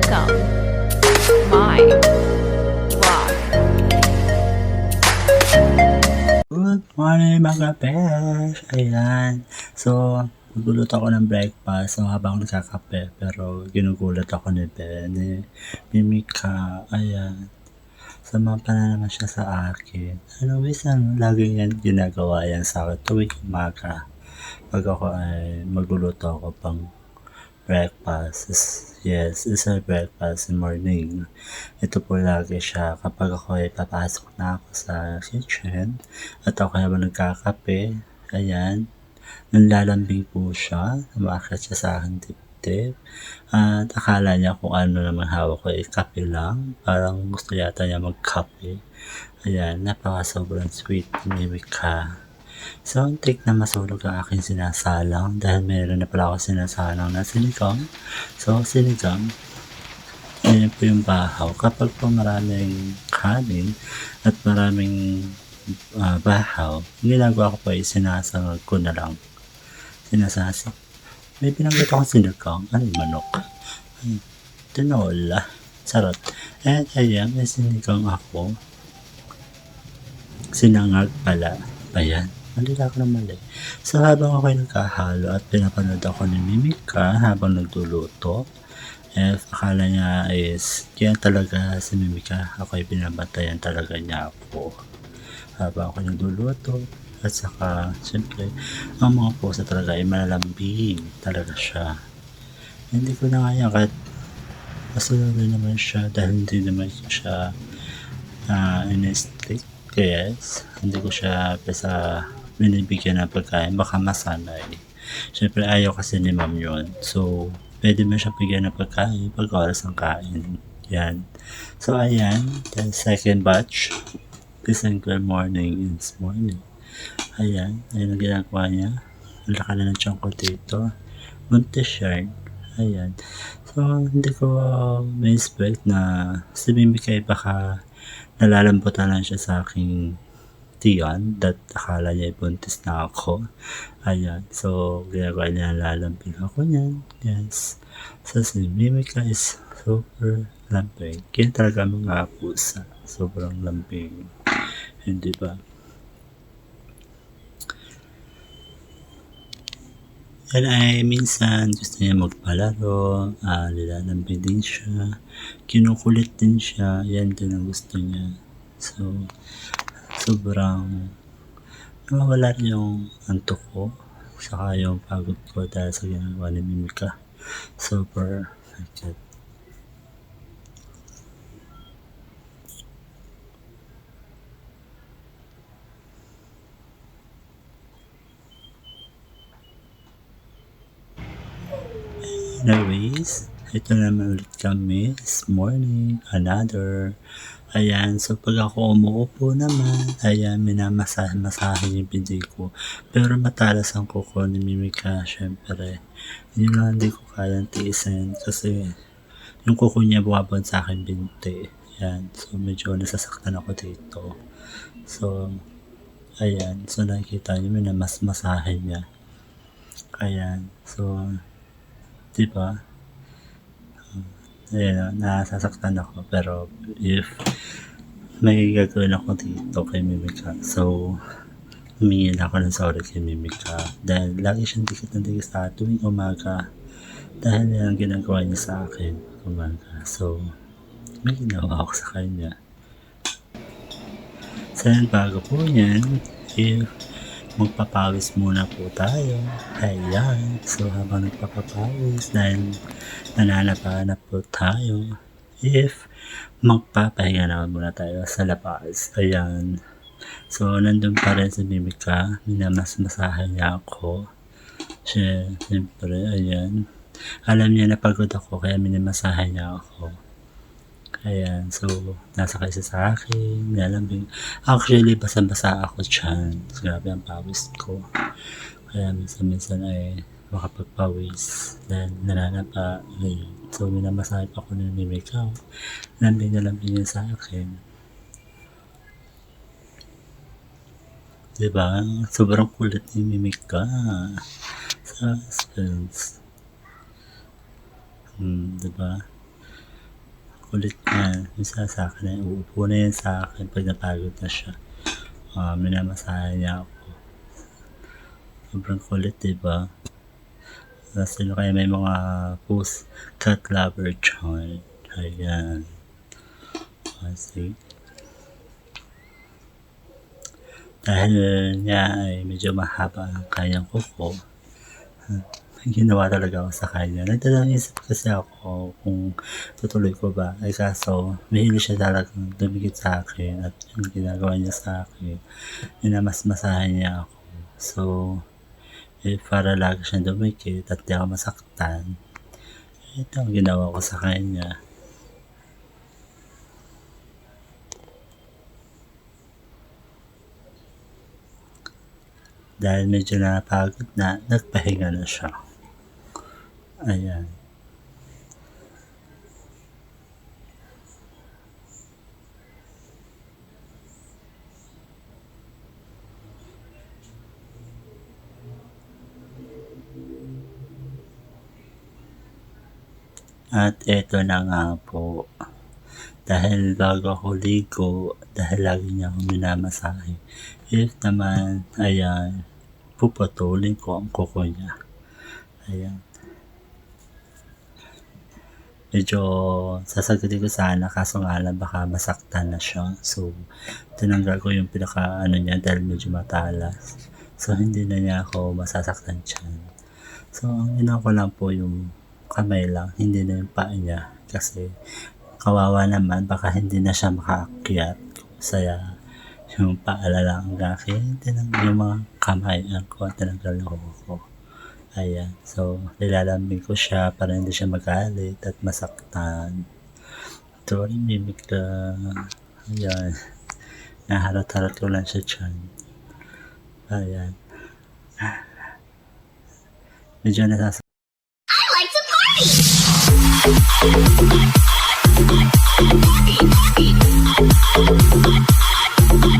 Welcome. My vlog. Good morning mga besh! Ayan. So, magluluto ako ng breakfast. So, habang nagkakape. Pero, ginugulat ako ni Ben. Mimika. Ayan. Sumampa na naman siya sa akin. Ano, lagi yan ginagawa yan sa akin tuwing umaga. Pag ako ay magluluto ako pang breakfast. Is- Yes, it's a breakfast in morning. Ito po lagi siya kapag ako ay papasok na ako sa kitchen at ako ay nagkakape. Ayan, nanlalambing po siya. Umakit siya sa aking dibdib. At akala niya kung ano naman hawak ko ay kape lang. Parang gusto yata niya magkape. Ayan, napaka sobrang sweet ni Mika. So, ang take na masulog ang aking sinasalang dahil meron na pala ako sinasalang na sinigang. So, sinigang, yan po yung bahaw. Kapag po maraming kanin at maraming ah, bahaw, ang ginagawa ko po ay sinasangag ko na lang. Sinasasi. May binanggit ako sinigang. Ano manok? Ay, tinola. Sarot. And ayan, may sinigang ako. Sinangag pala. Ayan. Mali ako ng mali. So habang ako ay nagkahalo at pinapanood ako ni Mimika habang nagluluto, eh, akala niya is, yan talaga si Mimika. Ako ay binabantayan talaga niya ako. Habang ako nagluluto, at saka, siyempre, ang mga pusa talaga ay malalambing talaga siya. Hindi ko na nga yan, kahit masarap naman siya dahil hindi naman siya uh, in-stick. Yes, hindi ko siya sa binibigyan ng pagkain, baka masanay. Siyempre, ayaw kasi ni ma'am yun. So, pwede mo siya bigyan ng pagkain pag oras ng kain. Yan. So, ayan. The second batch. December morning is morning. Ayan. Ayan ang ginagawa niya. Laka na ng chunk ko dito. Buntis yarn. Ayan. So, hindi ko may expect na Mimi kay baka nalalambutan lang siya sa aking tiyan that akala niya buntis na ako. Ayan. So, ginagawa niya lalambing ako niyan. Yes. So, si Mimika is super lambing. Kaya talaga mga pusa. Sobrang lambing. Hindi ba? Yan ay minsan gusto niya magpalaro, uh, nilalambing din siya, kinukulit din siya, yan din ang gusto niya. So, sobrang nawawala rin yung antok ko, saka yung pagod ko dahil sa ginagawa ni Mimika. Super, like Anyways, ito naman ulit kami this morning. Another. Ayan, so pag ako umuupo naman, ayan, minamasahe-masahe yung pindig ko. Pero matalas ang kuko ni Mimika, syempre. Yun lang hindi ko kayang tiisin kasi yung kuko niya buwabon sa akin binti. Ayan, so medyo nasasaktan ako dito. So, ayan, so nakikita niyo, minamas-masahe niya. Ayan, so, di ba? Ayan, nasasaktan ako. Pero if may gagawin ako dito kay Mimika, so humingi na ako ng sorry kay Mimika. Dahil lagi siyang dikit na dikit sa tuwing umaga. Dahil yan ang ginagawa niya sa akin umaga. So, may ginawa ako sa kanya. Yan, bago po yan, if magpapawis muna po tayo. Ayan. So, habang nagpapapawis, dahil nananapanap po tayo, if magpapahinga naman muna tayo sa labas. Ayan. So, nandun pa rin si Mimika. Minamas-masahan niya ako. Siyempre, ayan. Alam niya na pagod ako, kaya minamasahan niya ako. Ayan, so, nasa kaisa sa akin, nalambing. Actually, basa-basa ako dyan. Grabe ang pawis ko. Kaya minsan-minsan ay makapagpawis dahil nananapa. Ayun. So, minamasahe ako ng mimikaw. Lambing na lambing niya sa akin. Diba? Sobrang kulit ni Mimika. Suspense. Hmm, diba? Kulit niya. Minsan sa akin, eh, uupo na yan sa akin pag napagod na siya. Uh, minamasahe niya ako. Sobrang kulit, diba? Uh, sino kaya may mga post cat lover dyan? Ayan. Kasi, dahil niya ay medyo mahaba ang kanyang kuko, may ginawa talaga ako sa kanya. Nagdalang isip kasi ako kung tutuloy ko ba. Ay kaso, mahilig siya talagang dumikit sa akin at yung ginagawa niya sa akin, minamasmasahan niya ako. So, eh, para lagi siyang dumikit at di ako masaktan, ito ang ginawa ko sa kanya. Dahil medyo napagod na, nagpahinga na siya. Ayan. At eto na nga po. Dahil bago ako ligo, dahil lagi niya akong minamasahe. If naman, ayan, puputulin ko ang kuko niya. Ayan. Medyo sasagutin ko sana kaso nga lang baka masaktan na siya. So, tinanggal ko yung pinaka ano niya dahil medyo matalas. So, hindi na niya ako masasaktan dyan. So, ang ginawa ko lang po yung kamay lang, hindi na yung paa niya. Kasi, kawawa naman, baka hindi na siya makaakyat. Saya, yung paala lang ang akin, tinanggal yung mga kamay ko, tinanggal ko ko. Ayan, so, nilalambing ko siya para hindi siya magalit at masaktan. Ito rin mimik ka. Ayan. Naharot-harot ko lang siya dyan. Ayan. Medyo nasas Party